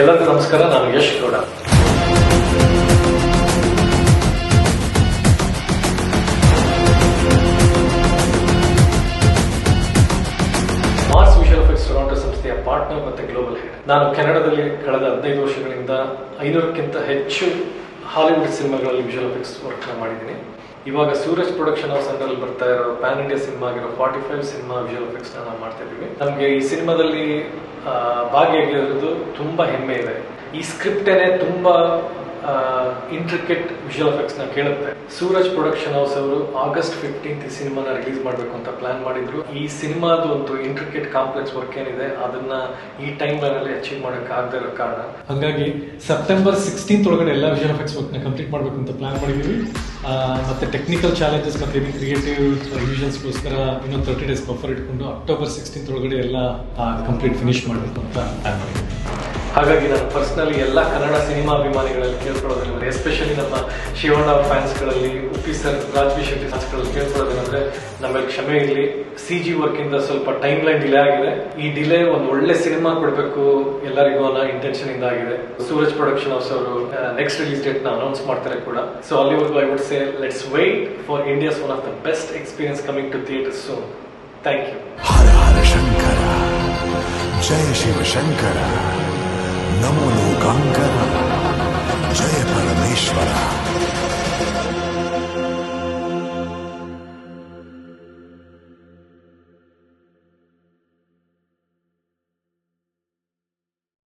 ಎಲ್ಲರಿಗೂ ನಮಸ್ಕಾರ, ನಾನು Yash Gowda. Mars visual effects Toronto ಸಂಸ್ಥೆಯ ಪಾರ್ಟ್ನರ್ ಮತ್ತು ಗ್ಲೋಬಲ್ ಹೆಡ್ ನಾನು ಕೆನಡಾದಲ್ಲಿ ಕಳೆದ ಹದಿನೈದು ವರ್ಷಗಳಿಂದ ಐನೂರಕ್ಕಿಂತ ಹೆಚ್ಚು ಹಾಲಿವುಡ್ ಸಿನಿಮಾಗಳಲ್ಲಿ ವಿಷುವಲ್ ಎಫೆಕ್ಟ್ಸ್ ವರ್ಕ್ ಮಾಡಿದ್ದೀನಿ. ಇವಾಗ ಸೂರಜ್ ಪ್ರೊಡಕ್ಷನ್ ಹೌಸ್ ಅಲ್ಲಿ ಬರ್ತಾ ಇರೋ ಪ್ಯಾನ್ ಇಂಡಿಯಾ ಸಿನಿಮಾ ಆಗಿರೋ forty five cinema visual effects ನಾವು ಮಾಡ್ತಾ ಇದ್ದೀವಿ. ನಮಗೆ ಈ ಸಿನಿಮಾದಲ್ಲಿ ಭಾಗಿಯಾಗಿರೋದು ತುಂಬಾ ಹೆಮ್ಮೆ ಇದೆ. ಈ ಸ್ಕ್ರಿಪ್ಟೇನೆ ತುಂಬಾ ಇಂಟ್ರಿಕೆಟ್ ಎಫೆಕ್ಟ್ಸ್ನ ಕೇಳುತ್ತೆ. ಸೂರಜ್ ಪ್ರೊಡಕ್ಷನ್ ಹೌಸ್ ಅವರು ಆಗಸ್ಟ್ ಫಿಫ್ಟೀನ್ತ್ ಈ ಸಿನಿಮಾನ ರಿಲೀಸ್ ಮಾಡಬೇಕು ಅಂತ ಪ್ಲಾನ್ ಮಾಡಿದ್ರು. ಈ ಸಿನಿಮಾದ ಒಂದು ಇಂಟ್ರಿಕೆಟ್ ಕಾಂಪ್ಲೆಕ್ಸ್ ವರ್ಕ್ ಏನಿದೆ, ಅದನ್ನ ಈ ಟೈಮ್ ಅಲ್ಲಿ ಅಚೀವ್ ಮಾಡಕ್ ಆಗದೆ ಇರೋ ಕಾರಣ. ಹಾಗಾಗಿ ಸೆಪ್ಟೆಂಬರ್ ಸಿಕ್ಸ್ಟೀನ್ತ್ ಒಳಗಡೆ ಎಲ್ಲ ವಿಷುವಲ್ ಎಫೆಕ್ಟ್ಸ್ ವರ್ಕ್ನ ಕಂಪ್ಲೀಟ್ ಮಾಡಬೇಕು ಅಂತ ಪ್ಲಾನ್ ಮಾಡಿದೀವಿ. ಮತ್ತೆ ಟೆಕ್ನಿಕಲ್ ಚಾಲೆಂಜಸ್ ಮತ್ತೆ ಕ್ರಿಯೇಟಿವ್ ರಿವಿಷನ್ಸ್ಗೋಸ್ಕರ ಇನ್ನೊಂದು ತರ್ಟಿ ಡೇಸ್ ಬಫರ್ ಇಟ್ಕೊಂಡು ಅಕ್ಟೋಬರ್ ಸಿಕ್ಸ್ಟೀನ್ತ್ ಒಳಗಡೆ ಎಲ್ಲ ಕಂಪ್ಲೀಟ್ ಫಿನಿಶ್ ಮಾಡಬೇಕು ಅಂತ ಪ್ಲಾನ್ ಮಾಡಿದ್ದೀವಿ ಹಾಗಾಗಿ ನಾನು ಪರ್ಸ್ನಲಿ ಎಲ್ಲ ಕನ್ನಡ ಸಿನಿಮಾ ಅಭಿಮಾನಿಗಳಲ್ಲಿ ಕೇಳ್ಕೊಳ್ಳೋದಿಲ್ಲ ಎಸ್ಪೆಷಲಿ ನಮ್ಮ ಶಿವಣ್ಣ ಫ್ಯಾನ್ಸ್ಗಳಲ್ಲಿ ಉಪ್ಪಿ ಸರ್ ರಾಜ್ವಿ ಶೆಟ್ಟಿ ಫ್ಯಾನ್ಸ್ಗಳಲ್ಲಿ ಕೇಳ್ಕೊಳ್ಳೋದೇನೆಂದರೆ ನಮಗೆ ಕ್ಷಮೆ ಇರಲಿ. ಸಿ ಜಿ ವರ್ಕ್ ಇಂದ ಸ್ವಲ್ಪ ಟೈಮ್ ಲೈನ್ ಡಿಲೇ ಆಗಿದೆ. ಈ ಡಿಲೇ ಒಂದು ಒಳ್ಳೆ ಸಿನಿಮಾ ಕೊಡಬೇಕು ಎಲ್ಲರಿಗೂ ಅನ್ನೋ ಇಂಟೆನ್ಷನ್ ಇಂದ ಆಗಿದೆ. ಸೂರಜ್ ಪ್ರೊಡಕ್ಷನ್ ಹೌಸ್ ಅವರು ನೆಕ್ಸ್ಟ್ ರಿಲೀಸ್ ಡೇಟ್ ಅನೌನ್ಸ್ ಮಾಡ್ತಾರೆ ಕೂಡ. ಸೊ ಅಲ್ಲಿವರೆಗೂ I would say let's wait for India's one of the best experience coming to theatre soon thank you Hara Hara Shankara ಜಯ ಶಿವ ಶಂಕರ नमो लोकांकर। जय परमेश्वरा।